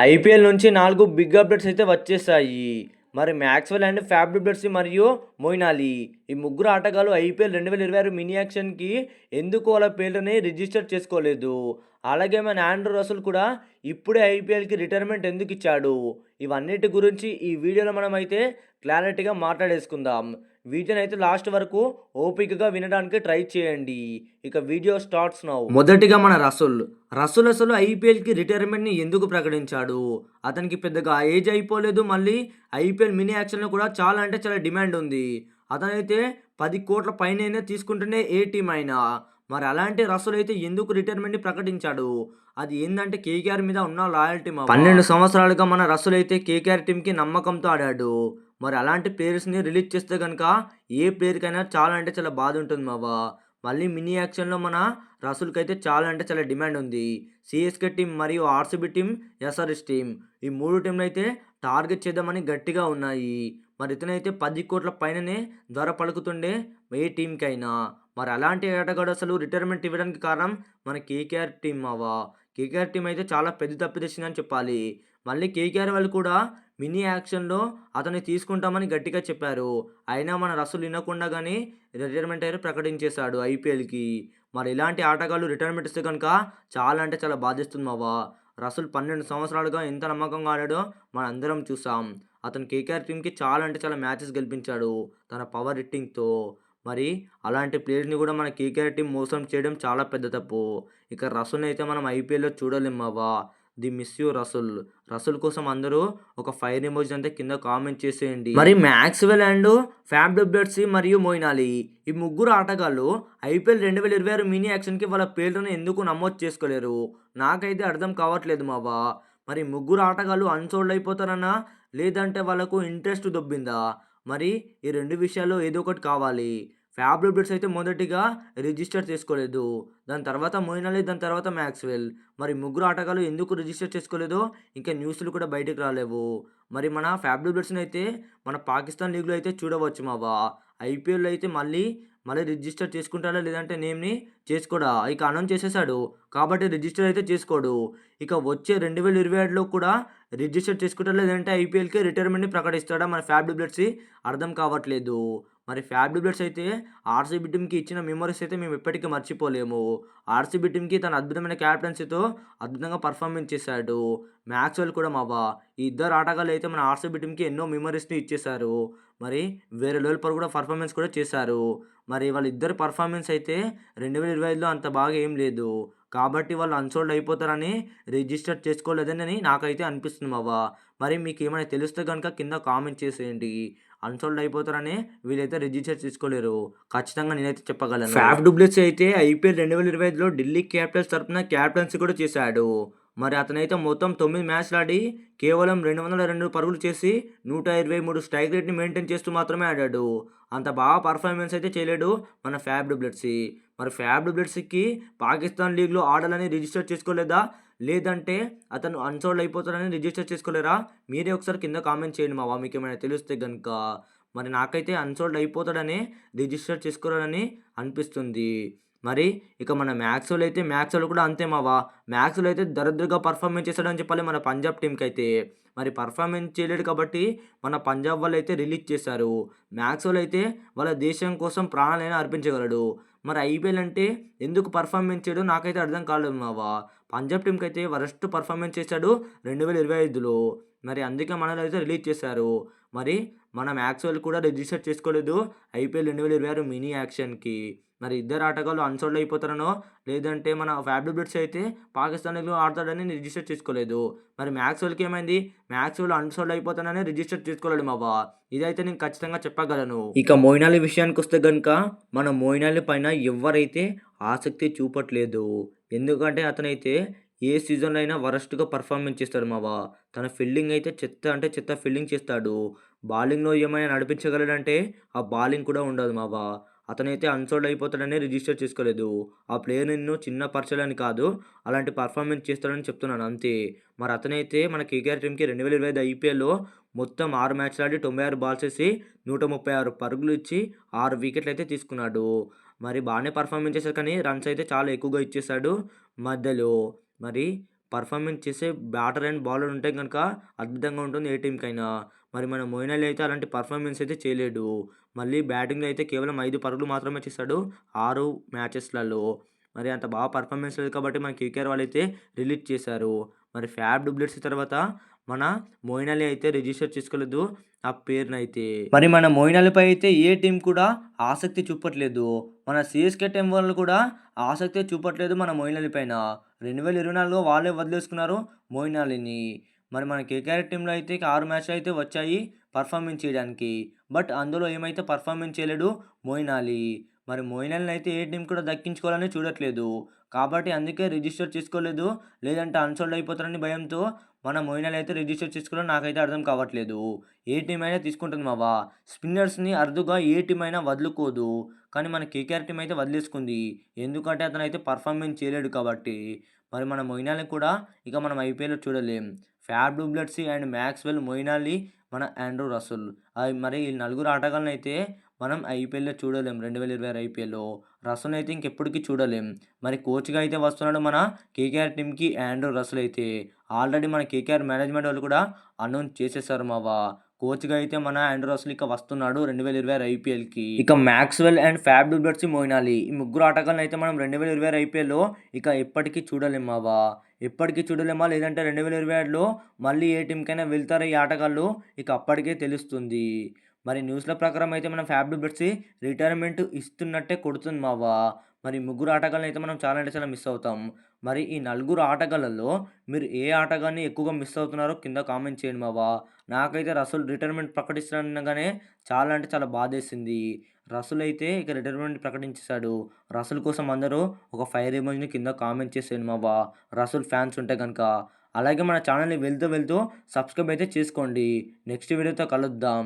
IPL నుంచి నాలుగు big updates అయితే వచ్చేసాయి. మరి మ్యాక్స్వెల్ అండ్ ఫ్యాబ్ డూప్లెట్సీ మరియు మోయిన్ అలీ ఈ ముగ్గురు ఆటగాళ్ళు ఐపీఎల్ రెండు వేల ఇరవై ఆరు మినీ యాక్షన్కి ఎందుకు వాళ్ళ పేర్లని రిజిస్టర్ చేసుకోలేదు? అలాగే మన ఆండ్రూ రసల్ కూడా ఇప్పుడే ఐపీఎల్కి రిటైర్మెంట్ ఎందుకు ఇచ్చాడు? ఇవన్నిటి గురించి ఈ వీడియోలో మనం అయితే క్లారిటీగా మాట్లాడేసుకుందాం. వీడియోని అయితే లాస్ట్ వరకు ఓపికగా వినడానికి ట్రై చేయండి. ఇక వీడియో స్టార్ట్స్ నౌ. మొదటిగా మన రసూల్. రసూల్ అసలు ఐపీఎల్కి రిటైర్మెంట్ని ఎందుకు ప్రకటించాడు? అతనికి పెద్దగా ఏజ్ అయిపోలేదు మళ్ళీ ఐపీఎల్ మినీ యాక్షన్లో కూడా చాలా అంటే చాలా డిమాండ్ ఉంది. అతనైతే పది కోట్ల పైన తీసుకుంటేనే ఏ టీం అయినా. మరి అలాంటి రసూల్ అయితే ఎందుకు రిటైర్మెంట్ ప్రకటించాడు? అది ఏంటంటే కేకేఆర్ మీద ఉన్న లాయల్టీ మా పన్నెండు సంవత్సరాలుగా మన రసూల్ అయితే కేకేఆర్ టీంకి నమ్మకంతో ఆడాడు. మరి అలాంటి ప్లేయర్స్ని రిలీజ్ చేస్తే కనుక ఏ ప్లేయర్కైనా చాలా అంటే చాలా బాధ ఉంటుంది మావా. మళ్ళీ మినీ యాక్షన్లో మన రసూల్కి అయితే చాలా అంటే చాలా డిమాండ్ ఉంది. సిఎస్కే టీం మరియు ఆర్సీబీ టీం ఎస్ఆర్ఎస్ టీం ఈ మూడు టీంలు అయితే టార్గెట్ చేద్దామని గట్టిగా ఉన్నాయి. మరి ఇతనైతే పది కోట్ల పైననే ధర పలుకుతుండే ఏ టీంకైనా. మరి అలాంటి ఆటగాడు అసలు రిటైర్మెంట్ ఇవ్వడానికి కారణం మన కేకేఆర్ టీం అవా కేకేఆర్ టీం అయితే చాలా పెద్ద తప్పు తెచ్చిందని చెప్పాలి. మళ్ళీ కేకేఆర్ వాళ్ళు కూడా మినీ యాక్షన్లో అతన్ని తీసుకుంటామని గట్టిగా చెప్పారు. అయినా మన రసూల్ వినకుండా కానీ రిటైర్మెంట్ అయితే ప్రకటించేశాడు ఐపీఎల్కి. మరి ఇలాంటి ఆటగాళ్ళు రిటైర్మెంట్ ఇస్తే కనుక చాలా అంటే చాలా బాధిస్తుంది మావా రసూల్ పన్నెండు సంవత్సరాలుగా ఎంత నమ్మకంగా ఆడాడో మనందరం చూసాం అతను కేకేఆర్ టీంకి చాలా అంటే చాలా మ్యాచెస్ గెలిపించాడు. తన పవర్ హిట్టింగ్తో మరి అలాంటి ప్లేయర్ని కూడా మన కేకేఆర్ టీం మోసం చేయడం చాలా పెద్ద తప్పు. ఇక రసుల్ని అయితే మనం ఐపీఎల్లో చూడలేం the miss you Russell. Russell కోసం అందరూ ఒక ఫైర్ ఎమోజీ అంతా కింద కామెంట్ చేసేయండి. మరి మ్యాక్స్వెల్ అండ్ ఫ్యాబ్ డబ్లెట్సీ మరియు మోయినాలి ఈ ముగ్గురు ఆటగాళ్ళు ఐపీఎల్ రెండు వేల ఇరవై ఆరు మినీ యాక్షన్కి వాళ్ళ పేర్లను ఎందుకు నమోదు చేసుకోలేరు? నాకైతే అర్థం కావట్లేదు మావా. మరి ముగ్గురు ఆటగాళ్ళు అన్సోల్డ్ అయిపోతారన్నా? లేదంటే వాళ్ళకు ఇంట్రెస్ట్ దొబ్బిందా? మరి ఈ రెండు విషయాల్లో ఏదో ఒకటి కావాలి. ఫ్యాబ్ డబ్లెట్స్ అయితే మొదటిగా రిజిస్టర్ చేసుకోలేదు. దాని తర్వాత మోయిన్ దాని తర్వాత మ్యాక్స్వెల్. మరి ముగ్గురు ఆటగాళ్ళు ఎందుకు రిజిస్టర్ చేసుకోలేదో ఇంకా న్యూస్లు కూడా బయటకు రాలేవు. మరి మన ఫ్యాబ్ డబ్లెట్స్ని అయితే మన పాకిస్తాన్ లీగ్లో అయితే చూడవచ్చు మావా? ఐపీఎల్లో అయితే మళ్ళీ మళ్ళీ రిజిస్టర్ చేసుకుంటాడా లేదంటే నేమ్ని చేసుకోడా? ఇక అనౌన్స్ చేసేసాడు కాబట్టి రిజిస్టర్ అయితే చేసుకోడు. ఇక వచ్చే రెండు వేల ఇరవై ఏడులో కూడా రిజిస్టర్ చేసుకుంటాడా లేదంటే ఐపీఎల్కి రిటైర్మెంట్ని ప్రకటిస్తాడా? మన ఫ్యాబ్ అర్థం కావట్లేదు. మరి ఫ్యాబ్ డబ్లెట్స్ అయితే ఆర్సీబీ టీమ్కి ఇచ్చిన మెమరీస్ అయితే మేము ఎప్పటికీ మర్చిపోలేము. ఆర్సీబీ టీమ్కి తన అద్భుతమైన క్యాప్టెన్సీతో అద్భుతంగా పర్ఫార్మెన్స్ చేశాడు. మ్యాక్స్వెల్ కూడా మావా ఈ ఇద్దరు ఆటగాళ్ళు అయితే మన ఆర్సీబీ టీమ్కి ఎన్నో మెమరీస్ని ఇచ్చేశారు. మరి వేరే లెవెల్ పర్ కూడా పర్ఫార్మెన్స్ కూడా చేశారు. మరి వాళ్ళిద్దరు పర్ఫార్మెన్స్ అయితే రెండు వేల ఇరవై ఐదులో అంత బాగా ఏం లేదు. కాబట్టి వాళ్ళు అన్సోల్డ్ అయిపోతారని రిజిస్టర్ చేసుకోలేదని నాకైతే అనిపిస్తుంది మావా. మరి మీకు ఏమైనా తెలిస్తే కనుక కింద కామెంట్ చేసేయండి. అన్సోల్డ్ అయిపోతారని వీళ్ళైతే రిజిస్టర్ చేసుకోలేరు. ఖచ్చితంగా నేనైతే చెప్పగలను. ఫ్యాఫ్ డూప్లెస్ అయితే ఐపీఎల్ రెండు వేల ఇరవై ఐదులో ఢిల్లీ క్యాపిటల్స్ తరఫున క్యాప్టెన్సీ కూడా చేశాడు. మరి అతనైతే మొత్తం తొమ్మిది మ్యాచ్లు ఆడి కేవలం రెండు వందల రెండు పరుగులు చేసి నూట ఇరవై మూడు స్ట్రైక్ రేట్ని మెయింటైన్ చేస్తూ మాత్రమే ఆడాడు. అంత బాగా పర్ఫార్మెన్స్ అయితే చేయలేడు మన ఫ్యాబ్ డూప్లెట్సీ మరి ఫ్యాబ్ డూబ్లెట్స్కి పాకిస్తాన్ లీగ్లో ఆడాలని రిజిస్టర్ చేసుకోలేదా? లేదంటే అతను అన్సోల్డ్ అయిపోతాడని రిజిస్టర్ చేసుకోలేరా? మీరే ఒకసారి కింద కామెంట్ చేయండి మావా మీకు ఏమైనా తెలిస్తే కనుక మరి నాకైతే అన్సోల్డ్ అయిపోతాడని రిజిస్టర్ చేసుకోవాలని అనిపిస్తుంది. మరి ఇక మన మ్యాక్స్వెల్ అయితే మ్యాక్స్వెల్ కూడా అంతే మావా. మ్యాక్స్వెల్ అయితే దరిద్రగా పర్ఫార్మెన్స్ చేస్తాడని చెప్పాలి మన పంజాబ్ టీంకి అయితే. మరి పర్ఫార్మెన్స్ చేయలేడు కాబట్టి మన పంజాబ్ వాళ్ళు అయితే రిలీజ్ చేశారు. మ్యాక్స్వెల్ అయితే వాళ్ళ దేశం కోసం ప్రాణాలైనా అర్పించగలడు. మరి ఐపీఎల్ అంటే ఎందుకు పర్ఫార్మెన్స్ చేయడం నాకైతే అర్థం కాలేదు మావా. పంజాబ్ టీంకి అయితే వరస్ట్ పర్ఫార్మెన్స్ చేశాడు రెండు వేల ఇరవై ఐదులో. మరి అందుకే మనలో అయితే రిలీజ్ చేశారు. మరి మన మ్యాక్స్వెల్ కూడా రిజిస్టర్ చేసుకోలేదు. ఐపీఎల్ రెండు వేల ఇరవై ఆరు మినీ యాక్షన్కి. మరి ఇద్దరు ఆటగాళ్ళు అన్సోల్డ్ అయిపోతారనో లేదంటే మన ఫ్యాబ్ అయితే పాకిస్తాన్లో ఆడతాడని రిజిస్టర్ చేసుకోలేదు. మరి మ్యాక్స్వెల్కి ఏమైంది? మ్యాక్స్వెల్ అన్సోల్డ్ అయిపోతానని రిజిస్టర్ చేసుకోలేడు మావా ఇదైతే నేను ఖచ్చితంగా చెప్పగలను. ఇక మోయినాలి విషయానికి వస్తే కనుక మన మోయినాలి పైన ఎవరైతే ఆసక్తి చూపట్లేదు. ఎందుకంటే అతనైతే ఏ సీజన్లో అయినా వరస్ట్గా పర్ఫార్మెన్స్ చేస్తాడు మావా తన ఫీల్డింగ్ అయితే చెత్త అంటే చెత్త ఫీల్డింగ్ చేస్తాడు. బౌలింగ్లో ఏమైనా నడిపించగలడంటే ఆ బౌలింగ్ కూడా ఉండదు మావా అతనైతే అన్సోల్డ్ అయిపోతాడని రిజిస్టర్ చేసుకోలేదు. ఆ ప్లేయర్ నిన్ను చిన్న పరచాలని కాదు అలాంటి పర్ఫార్మెన్స్ చేస్తాడని చెప్తున్నాను అంతే. మరి అతనైతే మన కేకేఆర్ టీంకి రెండు వేల ఇరవై ఐదు ఐపీఎల్లో మొత్తం ఆరు మ్యాచ్లు ఆడి తొంభై ఆరు బాల్స్ వేసి నూట ముప్పై ఆరు పరుగులు ఇచ్చి ఆరు వికెట్లు అయితే తీసుకున్నాడు. మరి బాగానే పర్ఫార్మెన్స్ చేశాడు కానీ రన్స్ అయితే చాలా ఎక్కువగా ఇచ్చేశాడు మధ్యలో. మరి పర్ఫార్మెన్స్ చేసే బ్యాటర్ అండ్ బౌలర్ ఉంటే కనుక అద్భుతంగా ఉంటుంది ఏ టీంకైనా మరి మన మోయిన్ అలీ అయితే అలాంటి పర్ఫార్మెన్స్ అయితే చేయలేడు. మళ్ళీ బ్యాటింగ్లో అయితే కేవలం ఐదు పరుగులు మాత్రమే చేశాడు ఆరు మ్యాచెస్లలో మరి అంత బాగా పర్ఫార్మెన్స్ లేదు కాబట్టి మన కేకేఆర్ వాళ్ళు అయితే రిలీజ్ చేశారు. మరి ఫ్యాబ్ డూప్లెట్స్ తర్వాత మన మోయిన్ అలీ అయితే రిజిస్టర్ చేసుకోలేదు ఆ పేరునైతే. అయితే మరి మన మోయిన్ అలీపై అయితే ఏ టీం కూడా ఆసక్తి చూపట్లేదు. మన సిఎస్కే టీం వాళ్ళు కూడా ఆసక్తి చూపట్లేదు మన మోయిన్ అలీ పైన. రెండు వేల ఇరవై నాలుగులో వాళ్ళే వదిలేసుకున్నారు మోయిన్ అలీని మరి మన కేకేఆర్ టీంలో అయితే ఆరు మ్యాచ్లు అయితే వచ్చాయి పర్ఫార్మెన్స్ చేయడానికి. బట్ అందులో ఏమైతే పర్ఫార్మెన్స్ చేయలేడు మోయిన్ అలీ మరి మోయిన్ అలీని అయితే ఏ టీం కూడా దక్కించుకోవాలని చూడట్లేదు. కాబట్టి అందుకే రిజిస్టర్ చేసుకోలేదు. లేదంటే అన్సోల్డ్ అయిపోతారని భయంతో మన మోయిన్ అయితే రిజిస్టర్ చేసుకోవడం నాకైతే అర్థం కావట్లేదు. ఏ టీం అయినా తీసుకుంటుంది మావా. స్పిన్నర్స్ని అరుదుగా ఏ టీం అయినా వదులుకోదు. కానీ మన కేకేఆర్ టీం అయితే వదిలేసుకుంది. ఎందుకంటే అతను అయితే పర్ఫార్మెన్స్ చేయలేడు కాబట్టి. మరి మన మొయినాలని కూడా ఇక మనం ఐపీఎల్లో చూడలేం. Faf du Plessis and Maxwell Moeen Ali మన ఆండ్రూ రసూల్ అవి మరి ఈ నలుగురు ఆటగాళ్ళని అయితే మనం ఐపీఎల్లో చూడలేం. రెండు వేల ఇరవై ఆరు ఐపీఎల్లో రసూల్ అయితే ఇంకెప్పటికీ చూడలేం. మరి కోచ్గా అయితే వస్తున్నాడు మన కేకేఆర్ టీంకి ఆండ్రూ రసూల్ అయితే ఆల్రెడీ మన కేకేఆర్ మేనేజ్మెంట్ వాళ్ళు కూడా అనౌన్స్ చేసేసారు మావా. కోచ్గా అయితే మన ఆండ్రూ ఇక వస్తున్నాడు రెండు వేల ఇరవై ఆరు ఐపీఎల్కి. ఇక Maxwell and Faf du Plessis Moeen Ali. ఈ ముగ్గురు ఆటగాళ్ళని అయితే మనం రెండు వేల ఇరవై ఆరు ఐపీఎల్లో ఇక ఎప్పటికీ చూడలేం మావా ఎప్పటికీ చూడలేమా? లేదంటే రెండు వేల ఇరవై ఏడులో మళ్ళీ ఏ టీంకైనా వెళ్తారా ఈ ఆటగాళ్ళు? ఇక అప్పటికే తెలుస్తుంది. మరి న్యూస్ల ప్రకారం అయితే మనం ఫ్యాబ్ డూబ్లెట్సీ రిటైర్మెంట్ ఇస్తున్నట్టే కొడుతుంది మావా మరి ముగ్గురు ఆటగాళ్ళని అయితే మనం చాలా అంటే చాలా మిస్ అవుతాం. మరి ఈ నలుగురు ఆటగాళ్ళల్లో మీరు ఏ ఆటగాన్ని ఎక్కువగా మిస్ అవుతున్నారో కింద కామెంట్ చేయండి మావా నాకైతే రసూల్ రిటైర్మెంట్ ప్రకటిస్తుండగానే చాలా అంటే చాలా బాధేసింది. రసూల్ అయితే ఇక రిటైర్మెంట్ ప్రకటించేశాడు. రసూల్ కోసం అందరూ ఒక ఫైర్ ఎమోజ్ని కింద కామెంట్ చేసేయండి మావా. రసూల్ ఫ్యాన్స్ ఉంటే కనుక అలాగే మన ఛానల్ని వెళ్తూ వెళ్తూ సబ్స్క్రైబ్ అయితే చేసుకోండి. నెక్స్ట్ వీడియోతో కలుద్దాం.